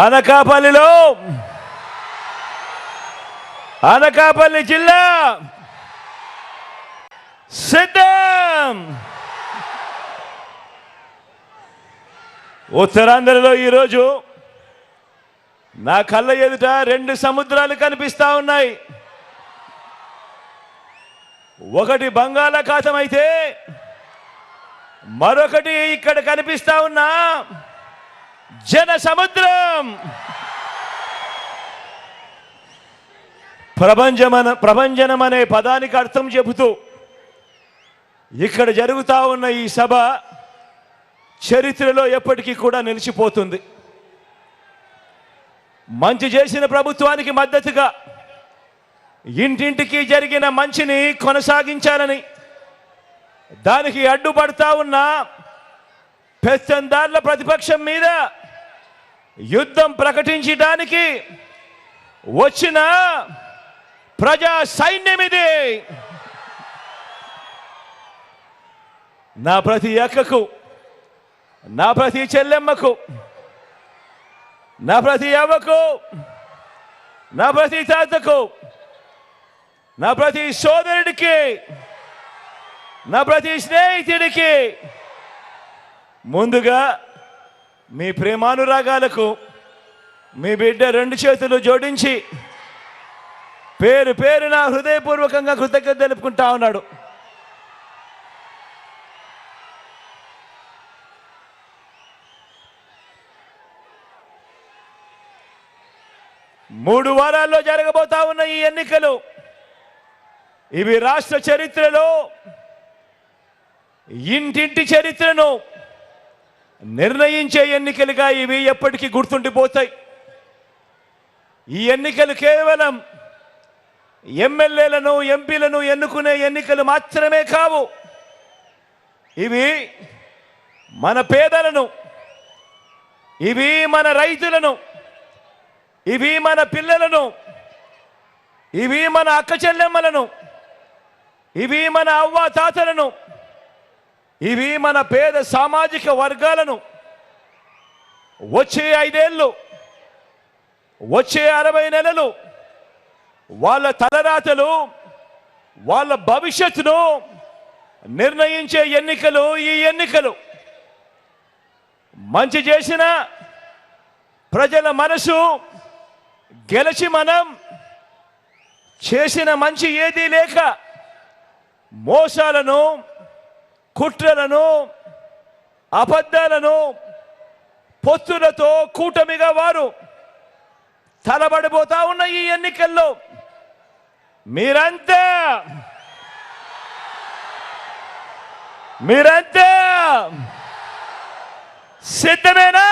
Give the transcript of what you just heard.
అనకాపల్లిలో. అనకాపల్లి జిల్లా. సిద్ధం. ఉత్తరాంధ్రలో ఈరోజు నా కళ్ళ ఎదుట రెండు సముద్రాలు కనిపిస్తా ఉన్నాయి. ఒకటి బంగాళాఖాతం అయితే మరొకటి ఇక్కడ కనిపిస్తా ఉన్నా. జన సముద్రం ప్రభంజమన ప్రభంజనం అనే పదానికి అర్థం చెబుతూ ఇక్కడ జరుగుతూ ఉన్న ఈ సభ చరిత్రలో ఎప్పటికీ కూడా నిలిచిపోతుంది. మంచి చేసిన ప్రభుత్వానికి మద్దతుగా ఇంటింటికి జరిగిన మంచిని కొనసాగించాలని దానికి అడ్డుపడతా ఉన్న పెత్తందారుల ప్రతిపక్షం మీద యుద్ధం ప్రకటించడానికి వచ్చిన ప్రజా సైన్యం ఇది. నా ప్రతి అక్కకు నా ప్రతి చెల్లెమ్మకు నా ప్రతి అవ్వకు నా ప్రతి తాతకు నా ప్రతి సోదరుడికి నా ప్రతి స్నేహితుడికి ముందుగా మీ ప్రేమానురాగాలకు మీ బిడ్డ రెండు చేతులు జోడించి పేరు పేరు నా హృదయపూర్వకంగా కృతజ్ఞత తెలుపుకుంటా ఉన్నాడు. మూడు వారాల్లో జరగబోతా ఉన్న ఈ ఎన్నికలు ఇవి రాష్ట్ర చరిత్రలో ఇంటింటి చరిత్రను నిర్ణయించే ఎన్నికలుగా ఇవి ఎప్పటికీ గుర్తుండిపోతాయి. ఈ ఎన్నికలు కేవలం ఎమ్మెల్యేలను ఎంపీలను ఎన్నుకునే ఎన్నికలు మాత్రమే కావు. ఇవి మన పేదలను ఇవి మన రైతులను ఇవి మన పిల్లలను ఇవి మన అక్క చెల్లెమ్మలను ఇవి మన అవ్వ తాతలను ఇవి మన పేద సామాజిక వర్గాలను వచ్చే ఐదేళ్ళు వచ్చే అరవై నెలలు వాళ్ళ తలరాతలు వాళ్ళ భవిష్యత్తును నిర్ణయించే ఎన్నికలు ఈ ఎన్నికలు మంచి చేసిన ప్రజల మనసు గెలిచి మనం చేసిన మంచి ఏదీ లేక మోసాలను కుట్రలను అబద్ధాలను పొత్తులతో కూటమిగా వారు తలబడిపోతా ఉన్న ఈ ఎన్నికల్లో మీరంతా మీరంతా సిద్ధమేనా?